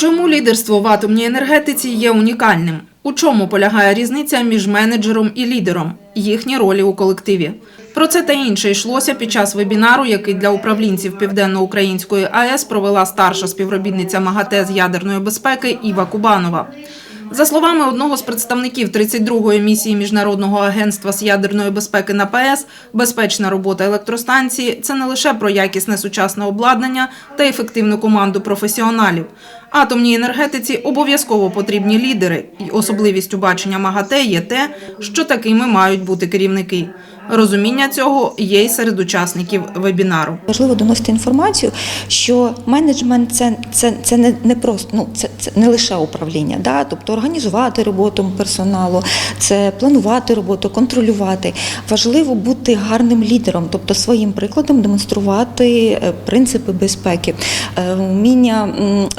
Чому лідерство в атомній енергетиці є унікальним? У чому полягає різниця між менеджером і лідером? Їхні ролі у колективі. Про це та інше йшлося під час вебінару, який для управлінців Південно-Української АЕС провела старша співробітниця МАГАТЕ з ядерної безпеки Іва Кубанова. За словами одного з представників 32-ї місії Міжнародного агентства з ядерної безпеки на ПАЕС, безпечна робота електростанції це не лише про якісне сучасне обладнання та ефективну команду професіоналів. Атомній енергетиці обов'язково потрібні лідери, і особливістю бачення МАГАТЕ є те, що такими мають бути керівники. Розуміння цього є й серед учасників вебінару. Важливо доносити інформацію, що менеджмент це, це, це не, не просто ну це, це не лише управління, да? тобто організувати роботу персоналу, це планувати роботу, контролювати. Важливо бути гарним лідером, тобто своїм прикладом демонструвати е, принципи безпеки, е, вміння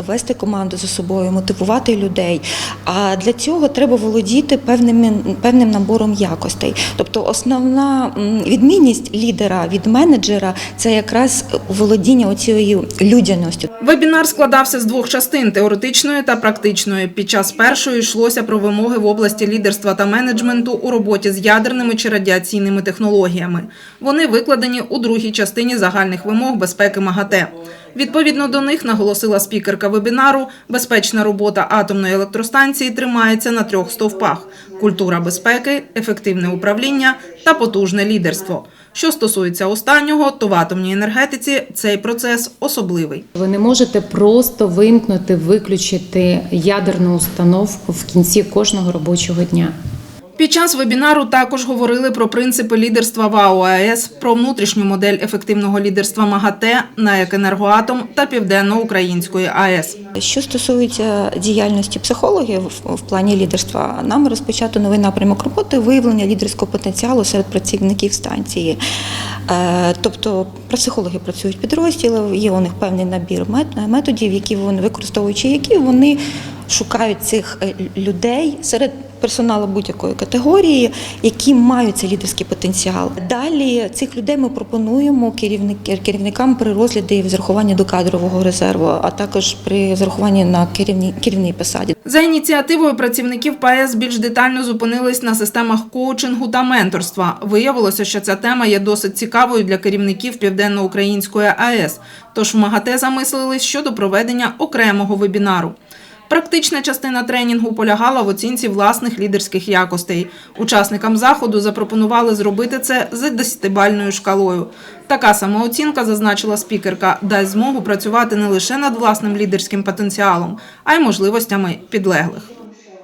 вести команду за собою, мотивувати людей. А для цього треба володіти певним, певним набором якостей. Тобто основна відмінність лідера від менеджера це якраз володіння оцією людяністю. Вебінар складався з двох частин теоретичної та практичної. Під час першої йшлося про вимоги в області лідерства та менеджменту у роботі з ядерними чи радіаційними технологіями. Вони викладені у другій частині загальних вимог безпеки МАГАТЕ. Відповідно до них наголосила спікерка вебінару, безпечна робота атомної електростанції тримається на трьох стовпах: культура безпеки, ефективне управління та потужне лідерство. Що стосується останнього, то в атомній енергетиці цей процес особливий. Ви не можете просто вимкнути, виключити ядерну установку в кінці кожного робочого дня. Під час вебінару також говорили про принципи лідерства в АОАЕС, про внутрішню модель ефективного лідерства МАГАТЕ, НАЕК «Енергоатом» та Південно-Української АЕС. Що стосується діяльності психологів в- плані лідерства, нам розпочато новий напрямок роботи виявлення лідерського потенціалу серед працівників станції. Е, Тобто психологи працюють в підрозділі, є у них певний набір мет- методів, які вони використовуючи, які вони шукають цих е, людей серед персоналу будь-якої категорії, які мають цей лідерський потенціал. Далі цих людей ми пропонуємо керівник- керівникам при розгляді і зарахуванні до кадрового резерву, а також при зарахуванні на керівній керівній посаді. За ініціативою працівників ПАЕС більш детально зупинились на системах коучингу та менторства. Виявилося, що ця тема є досить цікавою для керівників Південно-Української АЕС. Тож в МАГАТЕ замислились щодо проведення окремого вебінару. Практична частина тренінгу полягала в оцінці власних лідерських якостей. Учасникам заходу запропонували зробити це за десятибальною шкалою. Така самооцінка, зазначила спікерка, дасть змогу працювати не лише над власним лідерським потенціалом, а й можливостями підлеглих.